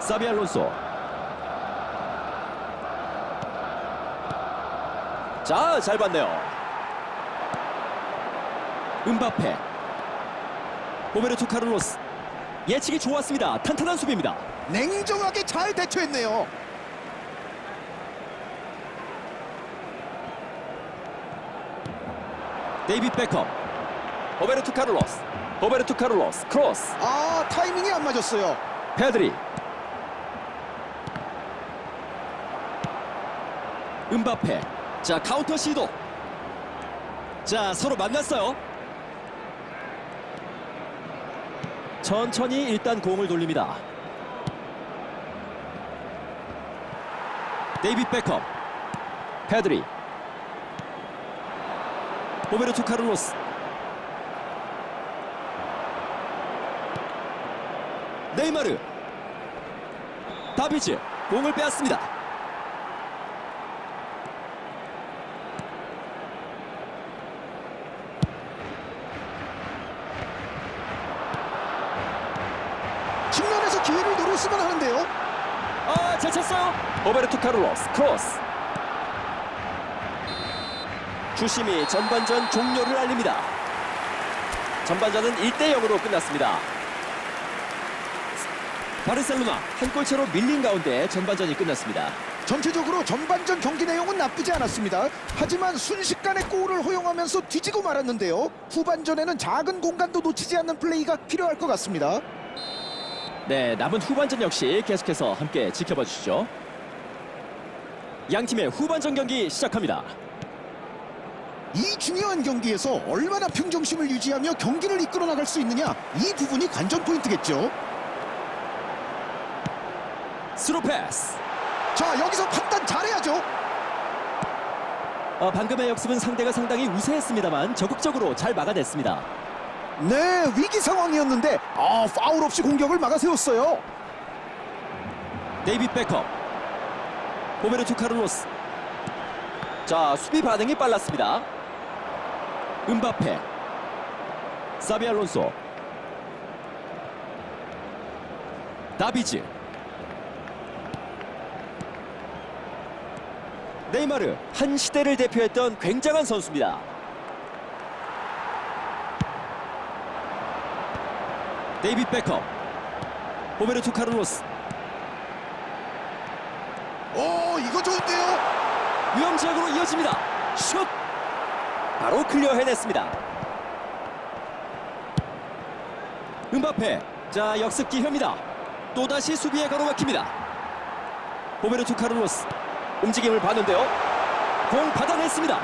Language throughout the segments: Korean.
사비 알론소. 자, 잘 봤네요. 음바페. 로베르토 카를로스. 예측이 좋았습니다. 탄탄한 수비입니다. 냉정하게 잘 대처했네요. 데이빗 베컴. 로베르토 카를로스. 로베르토 카를로스. 크로스. 아 타이밍이 안 맞았어요. 페드리. 음바페. 자, 카운터 시도. 자, 서로 만났어요. 천천히 일단 공을 돌립니다. 데이빗 베컴. 페드리. 로베르토 카를로스. 네이마르. 다비즈 공을 빼앗습니다. 측면에서 기회를 노렸으면 하는데요. 찼어요. 로베르토 카를로스 크로스. 주심이 전반전 종료를 알립니다. 전반전은 1대 0으로 끝났습니다. 바르셀로나 한 골차로 밀린 가운데 전반전이 끝났습니다. 전체적으로 전반전 경기 내용은 나쁘지 않았습니다. 하지만 순식간에 골을 허용하면서 뒤지고 말았는데요. 후반전에는 작은 공간도 놓치지 않는 플레이가 필요할 것 같습니다. 네, 남은 후반전 역시 계속해서 함께 지켜봐 주시죠. 양 팀의 후반전 경기 시작합니다. 이 중요한 경기에서 얼마나 평정심을 유지하며 경기를 이끌어 나갈 수 있느냐 이 부분이 관전 포인트겠죠. 스루 패스. 자 여기서 판단 잘해야죠. 어, 방금의 역습은 상대가 상당히 우세했습니다만 적극적으로 잘 막아냈습니다. 네 위기 상황이었는데 아 파울 없이 공격을 막아세웠어요. 데이빗 베컴. 호메르투 카를로스. 자 수비 반응이 빨랐습니다. 음바페. 사비 알론소. 다비즈. 네이마르 한 시대를 대표했던 굉장한 선수입니다 데이빗 베컴 호메르투 카를로스 오 이거 좋은데요. 위험 지역으로 이어집니다. 슛! 바로 클리어 해냈습니다. 음바페. 자, 역습 기회입니다. 또다시 수비에 가로막힙니다. 호베르투 카를로스. 움직임을 봤는데요. 공 받아냈습니다.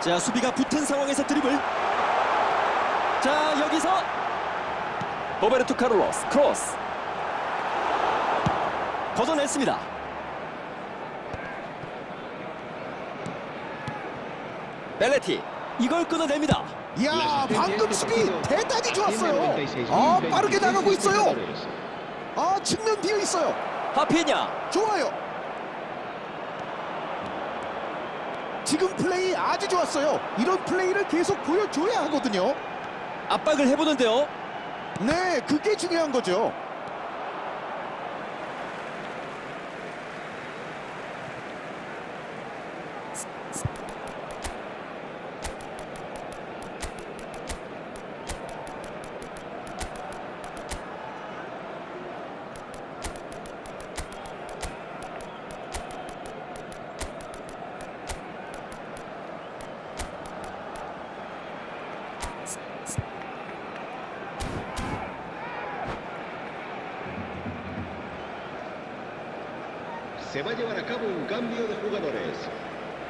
자, 수비가 붙은 상황에서 드리블. 자, 여기서 호베르투 카를로스. 크로스. 걷어냈습니다. 벨레티 이걸 끊어냅니다. 이야 방금 수비 대단히 좋았어요. 아 빠르게 나가고 있어요. 아 측면 비어 있어요. 하피냐 좋아요. 지금 플레이 아주 좋았어요. 이런 플레이를 계속 보여줘야 하거든요. 압박을 해보는데요. 네, 그게 중요한 거죠.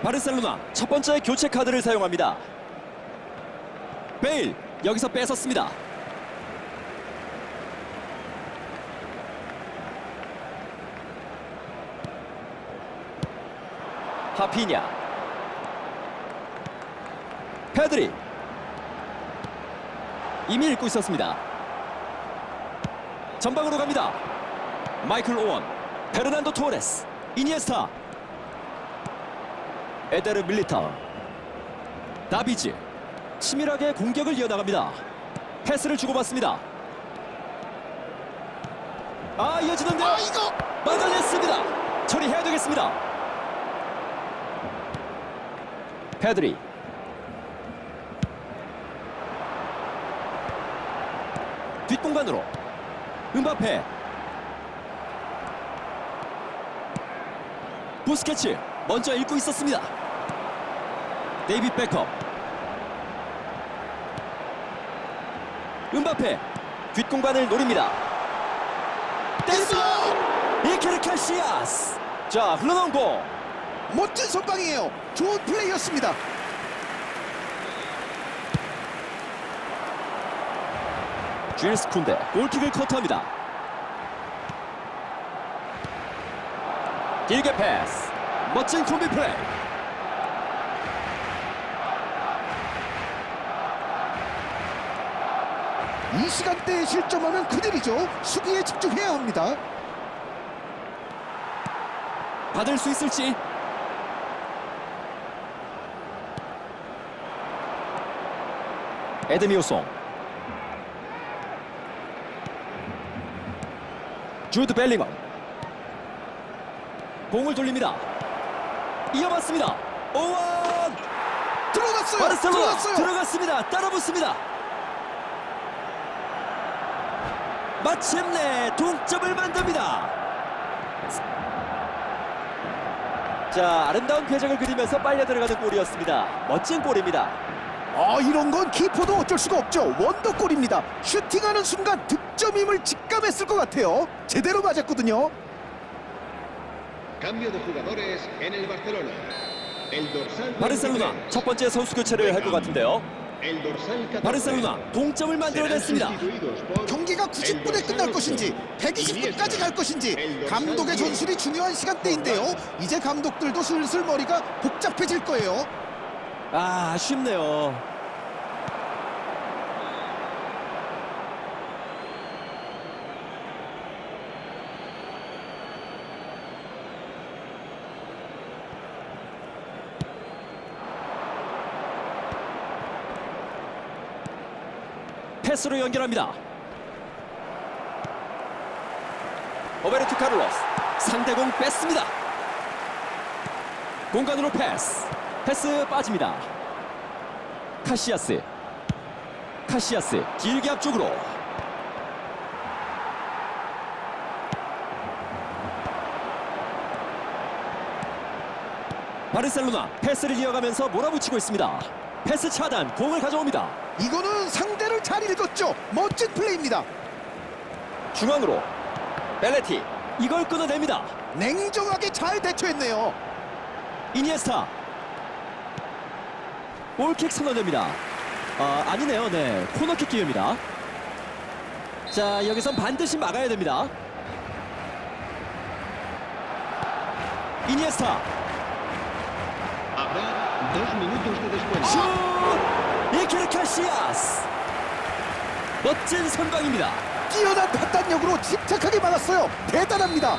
바르셀로나 첫 번째 교체 카드를 사용합니다. 베일 여기서 뺏었습니다. 하피냐 페드리 이미 읽고 있었습니다. 전방으로 갑니다. 마이클 오원 페르난도 토레스 이니에스타 에데르 밀리타 다비즈 치밀하게 공격을 이어나갑니다 패스를 주고받습니다 아 이어지는데요. 아 이거 막아냈습니다. 처리해야 되겠습니다. 페드리. 뒷공간으로 음바페. 부스케츠 먼저 읽고 있었습니다. 데이빗 베컴. 음바페 뒷공간을 노립니다. 됐어 이케르 카시아스. 자 흘러나온 공. 멋진 선방이에요 좋은 플레이였습니다 주일스 쿤데 골킥을 커트합니다. 길게 패스. 멋진 콤비 플레이. 이 시간대에 실점하면 큰일이죠 수비에 집중해야 합니다 받을 수 있을지. 에드미오송. 주드 벨링엄. 공을 돌립니다. 이어봤습니다. 오원 들어갔어요 바르셀로나 들어갔어요 들어갔습니다. 따라붙습니다. 마침내 동점을 만듭니다. 자, 아름다운 궤적을 그리면서 빨려 들어가는 골이었습니다. 멋진 골입니다. 아 이런 건 키퍼도 어쩔 수가 없죠 원더골입니다 슈팅하는 순간 득점임을 직감했을 것 같아요 제대로 맞았거든요 Cambio de jugadores en el Barcelona. El dorsal 바르셀로나 23, 첫 번째 선수 교체를 할 것 같은데요. El dorsal 14. 바르셀로나 동점을 만들어냈습니다. 경기가 el 90분에 dorsal 끝날 8, 것인지 120분까지 갈 것인지 감독의 전술이 중요한 시간대인데요 이제 감독들도 슬슬 머리가 복잡해질 거예요 아, 아쉽네요. 패스로 연결합니다. 오베르투 카를로스 상대공 뺐습니다. 공간으로 패스. 패스 빠집니다. 카시아스. 카시아스 길게 앞쪽으로. 바르셀로나 패스를 이어가면서 몰아붙이고 있습니다. 패스 차단 공을 가져옵니다. 이거는 상대 를잘 읽었죠. 멋진 플레이입니다. 중앙으로 벨레티 이걸 끊어냅니다. 냉정하게 잘 대처했네요. 이니에스타. 골킥 선언됩니다. 아 아니네요. 네 코너킥 기회입니다. 자 여기선 반드시 막아야 됩니다. 이니에스타. 슛! 이케르 카시아스 멋진 선방입니다. 뛰어난 판단력으로 침착하게 막았어요. 대단합니다.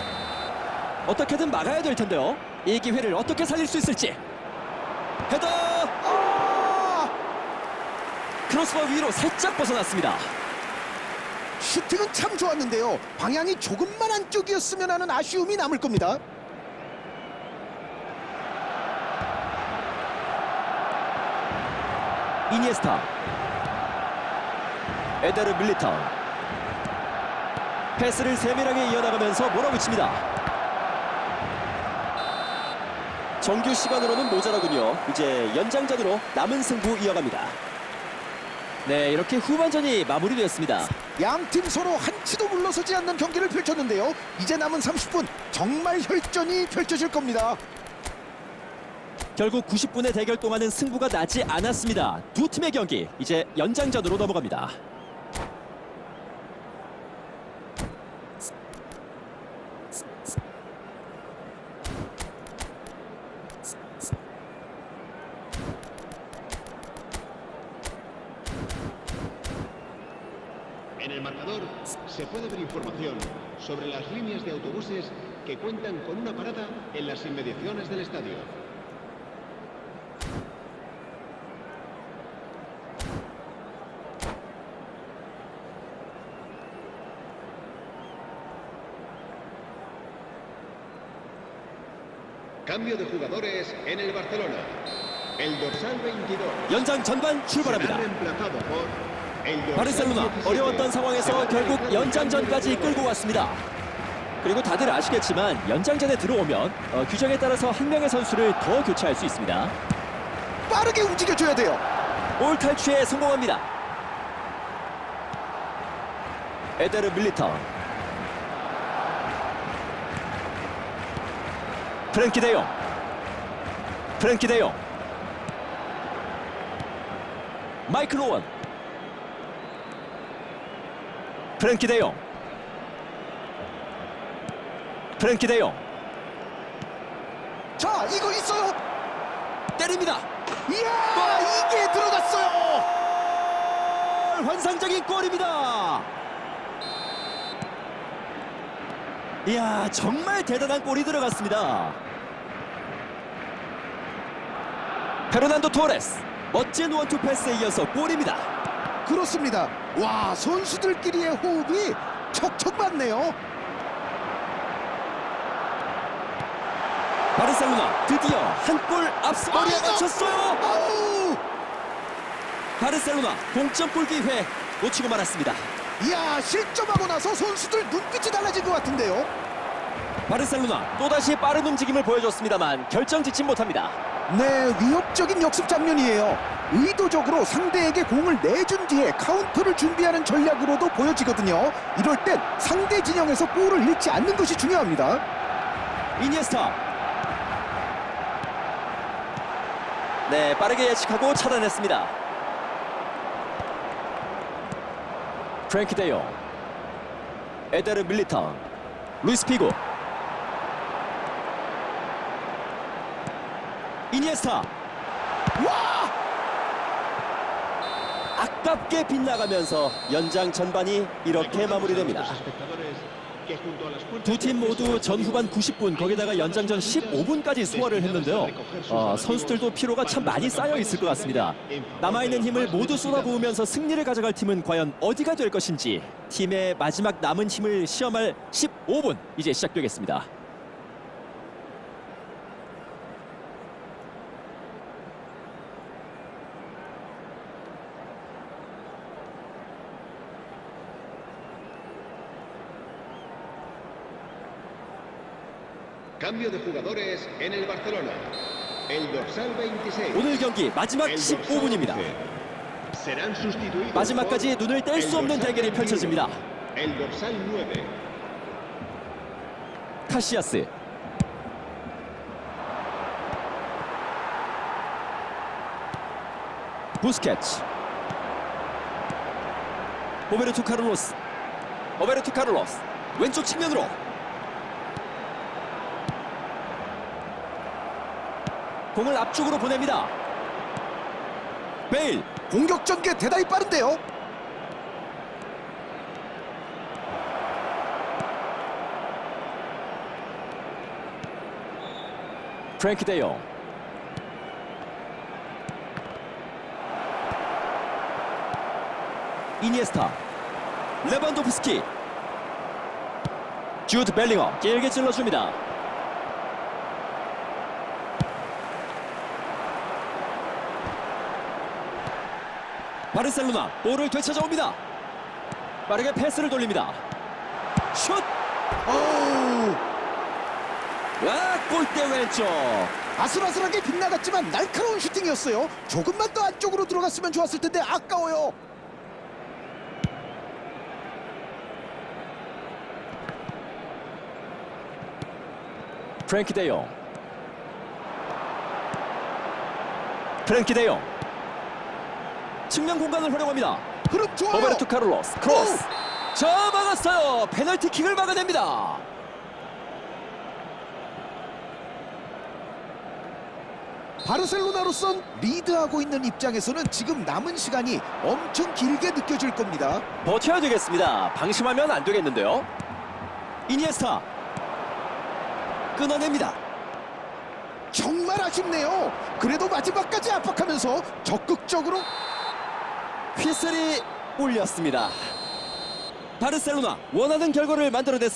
어떻게든 막아야 될 텐데요. 이 기회를 어떻게 살릴 수 있을지. 헤더! 아! 크로스바 위로 살짝 벗어났습니다. 슈팅은 참 좋았는데요. 방향이 조금만 안쪽이었으면 하는 아쉬움이 남을 겁니다. 이니에스타 에데르 밀리타운. 패스를 세밀하게 이어나가면서 몰아붙입니다. 정규 시간으로는 모자라군요. 이제 연장전으로 남은 승부 이어갑니다. 네 이렇게 후반전이 마무리되었습니다. 양팀 서로 한치도 물러서지 않는 경기를 펼쳤는데요. 이제 남은 30분 정말 혈전이 펼쳐질 겁니다. 결국 90분의 대결 동안은 승부가 나지 않았습니다. 두 팀의 경기 이제 연장전으로 넘어갑니다 inmediaciones del estadio. Cambio de jugadores en el Barcelona. El dorsal 22. 연장 전반 출발합니다. reemplazado por el dorsal 바르셀로나 17. 어려웠던 상황에서 결국 연장전까지 끌고 갔습니다. 그리고 다들 아시겠지만 연장전에 들어오면 어, 규정에 따라서 한 명의 선수를 더 교체할 수 있습니다. 빠르게 움직여줘야 돼요. 볼 탈취에 성공합니다. 에데르 밀리터 프랭키 데용 프랭키 데용 마이클 오원 프랭키 데용 프랭키 데용 자, 이거 있어요. 때립니다. 이야, 이게 들어갔어요. 환상적인 골입니다. 이야 정말 대단한 골이 들어갔습니다. 페르난도 토레스 멋진 원투 패스에 이어서 골입니다. 그렇습니다. 와, 선수들끼리의 호흡이 척척 맞네요. 바르셀로나 드디어 한 골 앞서 머리에! 맞췄어요. 아우! 바르셀로나 동점골 기회 놓치고 말았습니다. 이야, 실점하고 나서 선수들 눈빛이 달라진 것 같은데요. 바르셀로나 또다시 빠른 움직임을 보여줬습니다만 결정짓지 못합니다. 네, 위협적인 역습 장면이에요. 의도적으로 상대에게 공을 내준 뒤에 카운터를 준비하는 전략으로도 보여지거든요. 이럴 땐 상대 진영에서 골을 잃지 않는 것이 중요합니다. 이니에스타 네 빠르게 예측하고 차단했습니다. 프랭키 데용 에데르 밀리턴 루이스 피고 이니에스타. 와! 아깝게 빗나가면서 연장 전반이 이렇게 마무리됩니다 두 팀 모두 acceso 전후반 90분 거기다가 연장전 15분까지 소화를 했는데요. 어, 선수들도 피로가 참 많이 쌓여 있을 것 같습니다. 남아있는 힘을 모두 쏟아부으면서 승리를 가져갈 팀은 과연 어디가 될 것인지 팀의 마지막 남은 힘을 시험할 15분 이제 시작되겠습니다. Cambio de jugadores en el Barcelona. El dorsal 26. 오늘 경기 마지막 el dorsal 15분입니다. 11. Serán sustituidos 마지막까지 por 눈을 뗄수 el 없는 dorsal 대결이 21, 펼쳐집니다. El dorsal 9. 카시아스 부스케츠 오베르투 카를로스 오베르투 카를로스 왼쪽 측면으로 공을 앞쪽으로 보냅니다. 베일 공격 전개 대단히 빠른데요. 프랭키 데용 이니에스타 레반도프스키. 주드 벨링엄 길게 찔러줍니다 바르셀로나 볼을 되찾아옵니다 빠르게 패스를 돌립니다 슛! 어우, 와 골대 왼쪽 아슬아슬하게 빗나갔지만 날카로운 슈팅이었어요. 조금만 더 안쪽으로 들어갔으면 좋았을 텐데 아까워요. 프랭키 데용 프랭키 데용 측면 공간을 활용합니다. 좋아요. 로베르토 카를로스 크로스. 저 막았어요. 페널티킥을 막아냅니다. 바르셀로나로선 리드하고 있는 입장에서는 지금 남은 시간이 엄청 길게 느껴질 겁니다. 버텨야 되겠습니다. 방심하면 안 되겠는데요. 이니에스타 끊어냅니다. 정말 아쉽네요. 그래도 마지막까지 압박하면서 적극적으로 휘슬이 울렸습니다. 바르셀로나 원하는 결과를 만들어냈습니다